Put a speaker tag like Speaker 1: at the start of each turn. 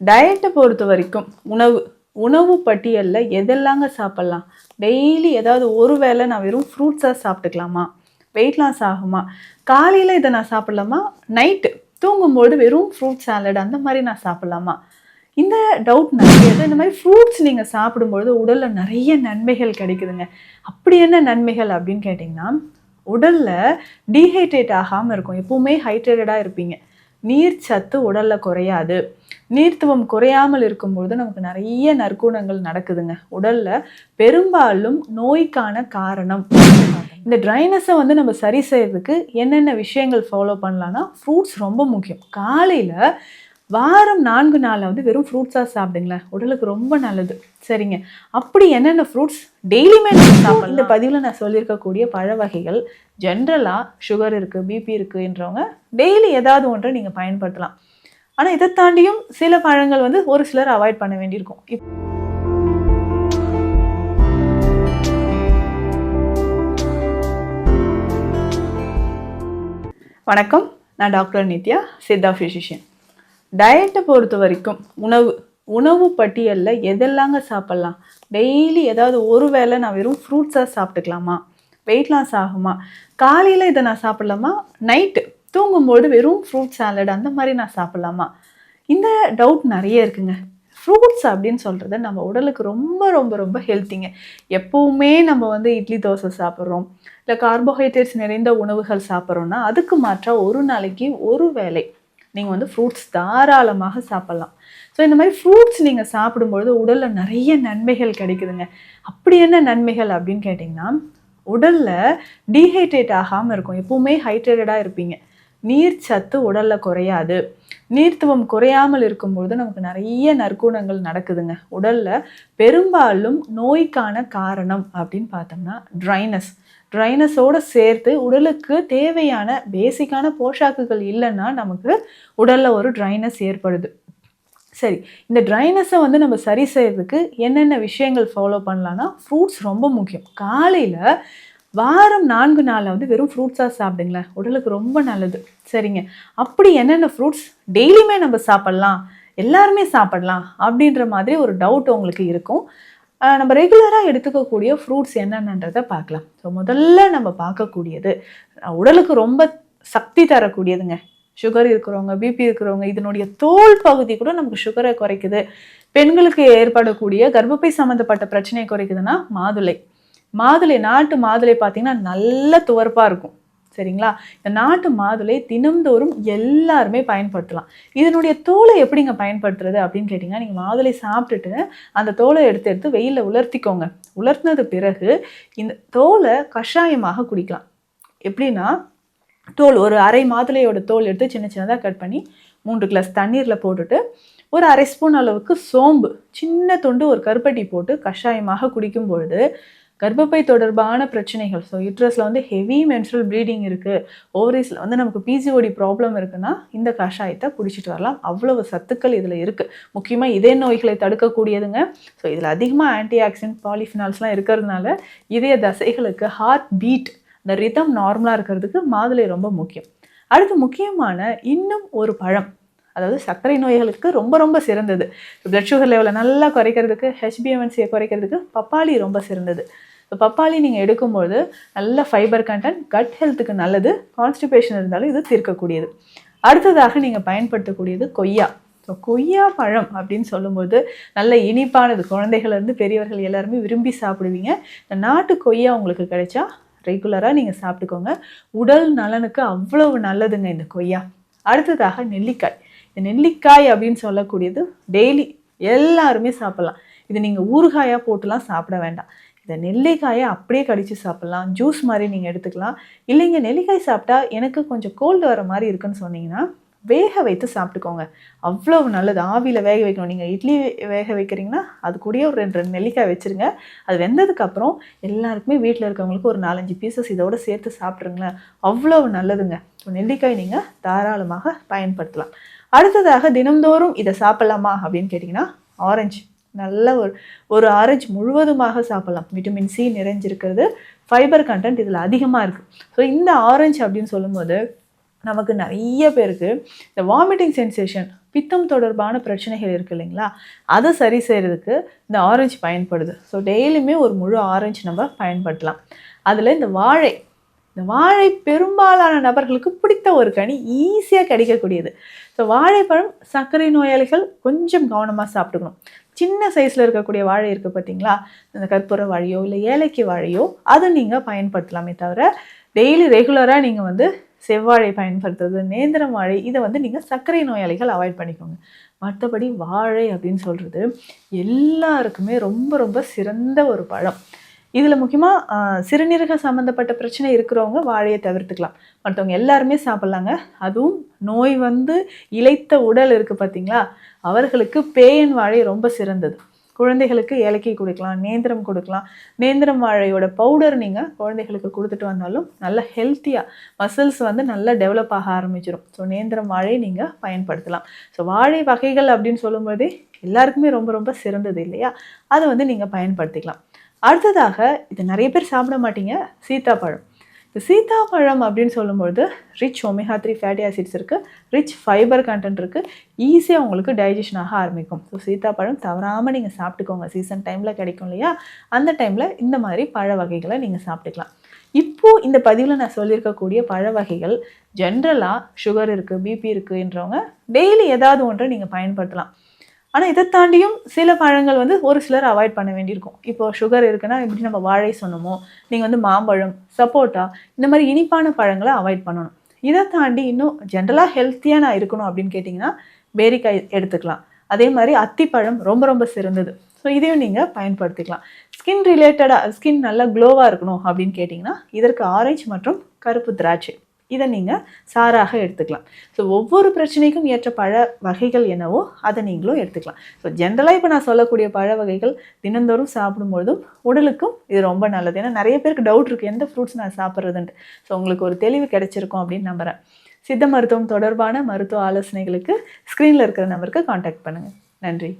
Speaker 1: டயட்டை பொறுத்த வரைக்கும் உணவு உணவு பட்டியலில் எதெல்லாங்க சாப்பிட்லாம்? டெய்லி ஏதாவது ஒரு வேளை நான் வெறும் ஃப்ரூட்ஸாக சாப்பிட்டுக்கலாமா? வெயிட் லாஸ் ஆகுமா? காலையில் இதை நான் சாப்பிட்லாமா? நைட்டு தூங்கும்போது வெறும் ஃப்ரூட் சாலட் அந்த மாதிரி நான் சாப்பிட்லாமா? இந்த டவுட் நிறைய இந்த மாதிரி ஃப்ரூட்ஸ் நீங்கள் சாப்பிடும்பொழுது உடலில் நிறைய நன்மைகள் கிடைக்குதுங்க. அப்படி என்ன நன்மைகள் அப்படின்னு கேட்டிங்கன்னா உடலில் டீஹைட்ரேட் ஆகாமல் இருக்கும். எப்பவுமே ஹைட்ரேட்டடாக இருப்பீங்க. நீர் சத்து உடலில் குறையாது. நீர்த்துவம் குறையாமல் இருக்கும்பொழுது நமக்கு நிறைய நற்குணங்கள் நடக்குதுங்க. உடலில் பெரும்பாலும் நோய்க்கான காரணம். இந்த ட்ரைனஸை வந்து நம்ம சரி செய்யறதுக்கு என்னென்ன விஷயங்கள் ஃபாலோ பண்ணலாம்னா ஃப்ரூட்ஸ் ரொம்ப முக்கியம். காலையில் வாரம் நான்கு நாளில் வந்து வெறும் ஃப்ரூட்ஸாக சாப்பிடுங்களேன் உடலுக்கு ரொம்ப நல்லது. சரிங்க. அப்படி என்னென்ன ஃப்ரூட்ஸ் டெய்லியுமே நம்ம சாப்பிடலாம். இந்த பதிவில் நான் சொல்லியிருக்கக்கூடிய பழ வகைகள் ஜென்ரலாக சுகர் இருக்குது பிபி இருக்குன்றவங்க டெய்லி ஏதாவது ஒன்றை நீங்கள் பயன்படுத்தலாம். ஆனால் இதை தாண்டியும் சில பழங்கள் வந்து ஒரு சிலர் அவாய்ட் பண்ண வேண்டியிருக்கும். இப் வணக்கம். நான் டாக்டர் நித்யா சித்தா ஃபிசிஷியன் டயட்டை பொறுத்த வரைக்கும் உணவு உணவு பட்டியலில் எதெல்லாங்க சாப்பிட்லாம்? டெய்லி ஏதாவது ஒரு வேளை நான் வெறும் ஃப்ரூட்ஸாக சாப்பிட்டுக்கலாமா? வெயிட் லாஸ் ஆகுமா? காலையில் இதை நான் சாப்பிட்லாமா? நைட்டு தூங்கும்போது வெறும் ஃப்ரூட் சாலட் அந்த மாதிரி நான் சாப்பிட்லாமா? இந்த டவுட் நிறைய இருக்குங்க. ஃப்ரூட்ஸ் அப்படின்னு சொல்கிறது நம்ம உடலுக்கு ரொம்ப ரொம்ப ரொம்ப ஹெல்த்திங்க எப்போவுமே நம்ம வந்து இட்லி தோசை சாப்பிட்றோம். இல்லை கார்போஹைட்ரேட்ஸ் நிறைந்த உணவுகள் சாப்பிட்றோன்னா அதுக்கு மாற்றாக ஒரு நாளைக்கு ஒரு வேளை நீங்கள் வந்து ஃப்ரூட்ஸ் தாராளமாக சாப்பிட்லாம். ஸோ இந்த மாதிரி ஃப்ரூட்ஸ் நீங்கள் சாப்பிடும்பொழுது உடலில் நிறைய நன்மைகள் கிடைக்குதுங்க. அப்படி என்ன நன்மைகள் அப்படின்னு கேட்டிங்கன்னா உடலில் டீஹைட்ரேட் ஆகாமல் இருக்கும். எப்போவுமே ஹைட்ரேட்டடாக இருப்பீங்க. நீர் சத்து உடலில் குறையாது. நீர்த்துவம் குறையாமல் இருக்கும்பொழுது நமக்கு நிறைய நற்குணங்கள் நடக்குதுங்க. உடலில் பெரும்பாலும் நோய்க்கான காரணம் அப்படின்னு பார்த்தோம்னா ட்ரைனஸ் ட்ரைனஸோடு சேர்த்து உடலுக்கு தேவையான பேசிக்கான போஷாக்குகள் இல்லைன்னா நமக்கு உடலில் ஒரு ட்ரைனஸ் ஏற்படுது. சரி இந்த ட்ரைனஸை வந்து நம்ம சரி செய்கிறதுக்கு என்னென்ன விஷயங்கள் ஃபாலோ பண்ணலான்னா ஃப்ரூட்ஸ் ரொம்ப முக்கியம். காலையில் வாரம் நான்கு நாளில் வந்து வெறும் ஃப்ரூட்ஸாக சாப்பிடுங்களேன். உடலுக்கு ரொம்ப நல்லது. சரிங்க. அப்படி என்னென்ன ஃப்ரூட்ஸ் டெய்லியுமே நம்ம சாப்பிட்லாம். எல்லாருமே சாப்பிடலாம் அப்படின்ற மாதிரி ஒரு டவுட் உங்களுக்கு இருக்கும். நம்ம ரெகுலராக எடுத்துக்கக்கூடிய ஃப்ரூட்ஸ் என்னென்னன்றதை பார்க்கலாம். ஸோ முதல்ல நம்ம பார்க்கக்கூடியது உடலுக்கு ரொம்ப சக்தி தரக்கூடியதுங்க. சுகர் இருக்கிறவங்க பிபி இருக்கிறவங்க இதனுடைய தோல் பகுதி கூட நமக்கு சுகரை குறைக்குது. பெண்களுக்கு ஏற்படக்கூடிய கர்ப்பப்பை சம்மந்தப்பட்ட பிரச்சனையை குறைக்குதுன்னா மாதுளை. மாதுளை நாட்டு மாதுளை பார்த்தீங்கன்னா நல்ல துவர்ப்பாக இருக்கும். சரிங்களா? இந்த நாட்டு மாதுளை தினம்தோறும் எல்லாருமே பயன்படுத்தலாம். இதனுடைய தோலை எப்படிங்க பயன்படுத்துறது அப்படின்னு கேட்டிங்கன்னா நீங்கள் மாதுளை சாப்பிட்டுட்டு அந்த தோலை எடுத்து எடுத்து வெயிலில் உலர்த்திக்கோங்க. உலர்த்தினது பிறகு இந்த தோலை கஷாயமாக குடிக்கலாம். எப்படின்னா தோல் ஒரு அரை மாதுளையோட தோல் எடுத்து சின்ன சின்னதாக கட் பண்ணி மூன்று கிளாஸ் தண்ணீரில் போட்டுட்டு ஒரு அரை ஸ்பூன் அளவுக்கு சோம்பு சின்ன தொண்டு ஒரு கருப்பட்டி போட்டு கஷாயமாக குடிக்கும் பொழுது கர்ப்பப்பை தொடர்பான பிரச்சனைகள். ஸோ யூட்ரஸில் வந்து ஹெவி மென்ஸ்ட்ரல் ப்ளீடிங் இருக்குது ஓவரீஸில் வந்து நமக்கு பிசிஓடி ப்ராப்ளம் இருக்குன்னா இந்த கஷாயத்தை குடிச்சிட்டு வரலாம். அவ்வளவு சத்துக்கள் இதில் இருக்குது முக்கியமாக இதய நோய்களை தடுக்கக்கூடியதுங்க. ஸோ இதில் அதிகமாக ஆன்டி ஆக்சிடென்ட் பாலிஃபினால்ஸ்லாம் இருக்கிறதுனால இதய தசைகளுக்கு ஹார்ட் பீட் இந்த ரிதம் நார்மலாக இருக்கிறதுக்கு மாதுளை ரொம்ப முக்கியம். அடுத்து முக்கியமான இன்னும் ஒரு பழம். அதாவது சர்க்கரை நோய்களுக்கு ரொம்ப ரொம்ப சிறந்தது. பிளட் சுகர் லெவலை நல்லா குறைக்கிறதுக்கு ஹெச்பிஎம்என்சியை குறைக்கிறதுக்கு பப்பாளி ரொம்ப சிறந்தது. இப்போ பப்பாளி நீங்கள் எடுக்கும்போது நல்ல ஃபைபர் கண்டென்ட் கட் ஹெல்த்துக்கு நல்லது கான்ஸ்டிபேஷன் இருந்தாலும் இது தீர்க்கக்கூடியது. அடுத்ததாக நீங்கள் பயன்படுத்தக்கூடியது கொய்யா. ஸோ கொய்யா பழம் அப்படின்னு சொல்லும்போது நல்ல இனிப்பானது. குழந்தைகள்லேருந்து பெரியவர்கள் எல்லாருமே விரும்பி சாப்பிடுவீங்க. இந்த நாட்டு கொய்யா உங்களுக்கு கிடைச்சா ரெகுலராக நீங்கள் சாப்பிட்டுக்கோங்க. உடல் நலனுக்கு அவ்வளவு நல்லதுங்க இந்த கொய்யா. அடுத்ததாக நெல்லிக்காய். இந்த நெல்லிக்காய் அப்படின்னு சொல்லக்கூடியது டெய்லி எல்லாருமே சாப்பிட்லாம். இது நீங்கள் ஊறுகாயாக போட்டுலாம் சாப்பிட வேண்டாம். இந்த நெல்லிக்காயை அப்படியே கடித்து சாப்பிட்லாம். ஜூஸ் மாதிரி நீங்கள் எடுத்துக்கலாம். இல்லைங்க நெல்லிக்காய் சாப்பிட்டா எனக்கு கொஞ்சம் கோல்டு வர மாதிரி இருக்குன்னு சொன்னீங்கன்னா வேக வைத்து சாப்பிட்டுக்கோங்க. அவ்வளோ நல்லது. ஆவியில் வேக வைக்கணும். நீங்கள் இட்லி வேக வைக்கிறீங்கன்னா அது கூடயே ஒரு ரெண்டு ரெண்டு நெல்லிக்காய் வச்சுருங்க. அது வெந்ததுக்கப்புறம் எல்லாருக்குமே வீட்டில் இருக்கவங்களுக்கு ஒரு நாலஞ்சு பீசஸ் இதோடு சேர்த்து சாப்பிட்ருங்களேன் அவ்வளோ நல்லதுங்க. ஸோ நெல்லிக்காய் நீங்கள் தாராளமாக பயன்படுத்தலாம். அடுத்ததாக தினம்தோறும் இதை சாப்பிட்லாமா அப்படின்னு கேட்டிங்கன்னா ஆரஞ்சு. நல்ல ஒரு ஒரு ஆரஞ்சு முழுவதுமாக சாப்பிடலாம். விட்டமின் சி நிறைஞ்சிருக்கிறது. ஃபைபர் கண்டென்ட் இதில் அதிகமாக இருக்குது ஸோ இந்த ஆரஞ்சு அப்படின்னு சொல்லும்போது நமக்கு நிறைய பேருக்கு இந்த வாமிட்டிங் சென்சேஷன் பித்தம் தொடர்பான பிரச்சனைகள் இருக்குது இல்லைங்களா? அதை சரி செய்கிறதுக்கு இந்த ஆரஞ்சு பயன்படுது. ஸோ டெய்லியுமே ஒரு முழு ஆரஞ்சு நம்ம பயன்படுத்தலாம். அதில் இந்த வாழை இந்த வாழை பெரும்பாலான நபர்களுக்கு பிடித்த ஒரு கனி ஈஸியாக கிடைக்கக்கூடியது. ஸோ வாழைப்பழம் சர்க்கரை நோயாளிகள் கொஞ்சம் கவனமாக சாப்பிட்டுக்கணும். சின்ன சைஸில் இருக்கக்கூடிய வாழை இருக்குது பார்த்தீங்களா இந்த கற்பூர வாழையோ இல்லை ஏலக்கி வாழையோ அதை நீங்கள் பயன்படுத்தலாமே தவிர டெய்லி ரெகுலராக நீங்கள் வந்து செவ்வாழை பயன்படுத்துறது நேந்திரம் வாழை இதை வந்து நீங்கள் சர்க்கரை நோயாளிகள் அவாய்ட் பண்ணிக்கோங்க. மற்றபடி வாழை அப்படின்னு சொல்கிறது எல்லாருக்குமே ரொம்ப ரொம்ப சிறந்த ஒரு பழம். இதில் முக்கியமாக சிறுநீரக சம்மந்தப்பட்ட பிரச்சனை இருக்கிறவங்க வாழையை தவிர்த்துக்கலாம். மற்றவங்க எல்லாருமே சாப்பிட்லாங்க. அதுவும் நோய் வந்து இழைத்த உடல் இருக்குது பார்த்தீங்களா அவர்களுக்கு பேயன் வாழை ரொம்ப சிறந்தது. குழந்தைகளுக்கு ஏலக்கி கொடுக்கலாம் நேந்திரம் கொடுக்கலாம். நேந்திரம் வாழையோட பவுடர் நீங்கள் குழந்தைகளுக்கு கொடுத்துட்டு வந்தாலும் நல்ல ஹெல்த்தியாக மசில்ஸ் வந்து நல்லா டெவலப் ஆக ஆரம்பிச்சிடும் ஸோ நேந்திரம் வாழை நீங்கள் பயன்படுத்தலாம். ஸோ வாழை வகைகள் அப்படின்னு சொல்லும்போதே எல்லாருக்குமே ரொம்ப ரொம்ப சிறந்தது இல்லையா? அதை வந்து நீங்கள் பயன்படுத்திக்கலாம். அடுத்ததாக இது நிறைய பேர் சாப்பிட மாட்டீங்க சீத்தாப்பழம். இந்த சீத்தாப்பழம் அப்படின்னு சொல்லும்பொழுது rich omega three fatty acids இருக்குது ரிச் ஃபைபர் கண்டென்ட் இருக்குது ஈஸியாக உங்களுக்கு டைஜஷன் ஆக ஆரம்பிக்கும். ஸோ சீத்தாப்பழம் தவறாமல் நீங்கள் சாப்பிட்டுக்கோங்க. சீசன் டைமில் கிடைக்கும் இல்லையா? அந்த டைமில் இந்த மாதிரி பழ வகைகளை நீங்கள் சாப்பிட்டுக்கலாம். இப்போது இந்த பதிவில் நான் சொல்லியிருக்கக்கூடிய பழ வகைகள் ஜென்ரலாக சுகர் இருக்குது பிபி இருக்குன்றவங்க டெய்லி ஏதாவது ஒன்றை நீங்கள் பயன்படுத்தலாம். ஆனால் இதை தாண்டியும் சில பழங்கள் வந்து ஒரு சிலர் அவாய்ட் பண்ண வேண்டியிருக்கும். இப்போ சுகர் இருக்குன்னா எப்படி நம்ம வாழை சொன்னோமோ நீங்கள் வந்து மாம்பழம் சப்போட்டா இந்த மாதிரி இனிப்பான பழங்களை அவாய்ட் பண்ணணும். இதை தாண்டி இன்னும் ஜென்ரலாக ஹெல்த்தியாக நான் இருக்கணும் அப்படின்னு கேட்டிங்கன்னா பேரிக்காய் எடுத்துக்கலாம். அதே மாதிரி அத்திப்பழம் ரொம்ப ரொம்ப சிறந்தது. ஸோ இதையும் நீங்கள் பயன்படுத்திக்கலாம். ஸ்கின் ரிலேட்டடாக ஸ்கின் நல்லா க்ளோவாக இருக்கணும் அப்படின்னு கேட்டிங்கன்னா இதற்கு ஆரஞ்சு மற்றும் கருப்பு திராட்சை. இதை நீங்கள் சாராக எடுத்துக்கலாம். ஸோ ஒவ்வொரு பிரச்சனைக்கும் ஏற்ற பழ வகைகள் என்னவோ அதை நீங்களும் எடுத்துக்கலாம். ஸோ ஜென்ரலாக இப்போ நான் சொல்லக்கூடிய பழ வகைகள் தினந்தோறும் சாப்பிடும்பொழுதும் உடலுக்கும் இது ரொம்ப நல்லது. ஏன்னா நிறைய பேருக்கு டவுட் இருக்குது எந்த ஃப்ரூட்ஸ் நான் சாப்பிட்றதுன்ட்டு. ஸோ உங்களுக்கு ஒரு தெளிவு கிடைச்சிருக்கும் அப்படின்னு நம்புகிறேன் சித்த மருத்துவம் தொடர்பான மருத்துவ ஆலோசனைகளுக்கு ஸ்க்ரீனில் இருக்கிற நம்பருக்கு காண்டாக்ட் பண்ணுங்கள் நன்றி.